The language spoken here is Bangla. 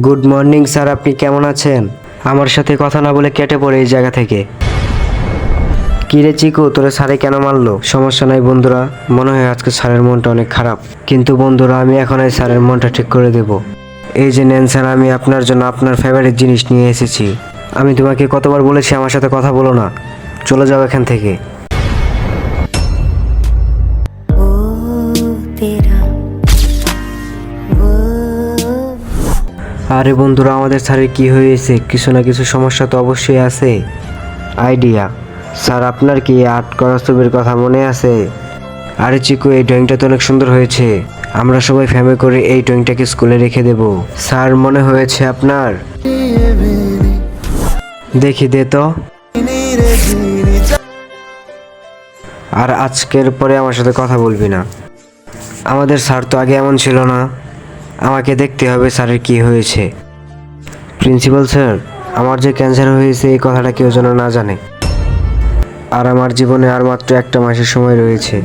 গুড মর্নিং, স্যার, আপনি কেমন আছেন? আমার সাথে কথা না বলে কেটে পড়ে এই জায়গা থেকে। কিরে চিকু, তোরে স্যারে কেন মারলো? সমস্যা নাই বন্ধুরা, মনে হয় আজকে স্যারের মনটা অনেক খারাপ। কিন্তু বন্ধুরা, আমি এখন এই স্যারের মনটা ঠিক করে দেব। এই যে নেন স্যার, আমি আপনার জন্য আপনার ফেভারিট জিনিস নিয়ে এসেছি। আমি তোমাকে কতবার বলেছি আমার সাথে কথা বলো না। চলে যাও এখান থেকে। আরে বন্ধুরা, আমাদের স্যারের কি হয়েছে? কিছু না কিছু সমস্যা তো অবশ্যই আছে। আইডিয়া। স্যার, আপনার কি আর্ট করা ছবির কথা মনে আছে? আরে চিকু, এই ড্রয়িংটা তো অনেক সুন্দর হয়েছে। আমরা সবাই ফ্যামিলি করে এই ড্রয়িংটাকে স্কুলে রেখে দেব। স্যার, মনে হয়েছে আপনার? দেখি দে তো। আর আজকের পরে আমার সাথে কথা বলবি না। আমাদের স্যার তো আগে এমন ছিল না। আমাকে দেখতে হবে স্যারের কি হয়েছে। প্রিন্সিপাল স্যার, আমার যে ক্যান্সার হয়েছে এই কথাটা কেউ যেন না জানে। আর আমার জীবনে আর মাত্র একটা মাসের সময় রয়েছে।